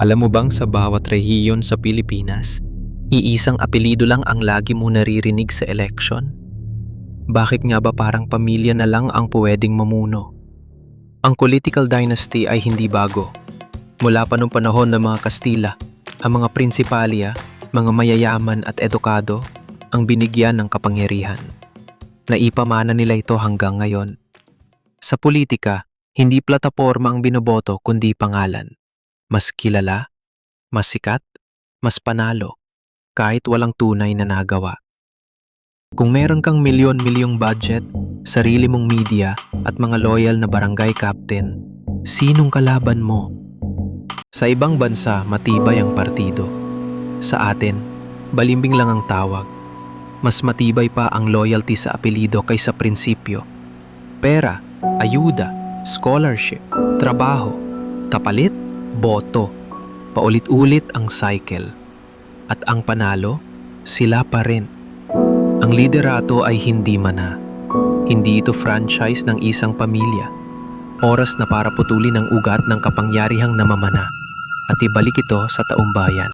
Alam mo bang sa bawat rehiyon sa Pilipinas, iisang apelido lang ang lagi mo naririnig sa eleksyon? Bakit nga ba parang pamilya na lang ang pwedeng mamuno? Ang political dynasty ay hindi bago. Mula pa noong panahon ng mga Kastila, ang mga prinsipalya, mga mayayaman at edukado ang binigyan ng kapangyarihan. Naipamana nila ito hanggang ngayon. Sa politika, hindi plataporma ang binoboto kundi pangalan. Mas kilala, mas sikat, mas panalo, kahit walang tunay na nagawa. Kung meron kang milyon-milyong budget, sarili mong media at mga loyal na barangay captain, sinong kalaban mo? Sa ibang bansa, matibay ang partido. Sa atin, balimbing lang ang tawag. Mas matibay pa ang loyalty sa apelido kaysa prinsipyo. Pera, ayuda, scholarship, trabaho, kapalit, boto. Paulit-ulit ang cycle. At ang panalo, sila pa rin. Ang liderato ay hindi mana. Hindi ito franchise ng isang pamilya. Oras na para putulin ang ugat ng kapangyarihang namamana at ibalik ito sa taumbayan.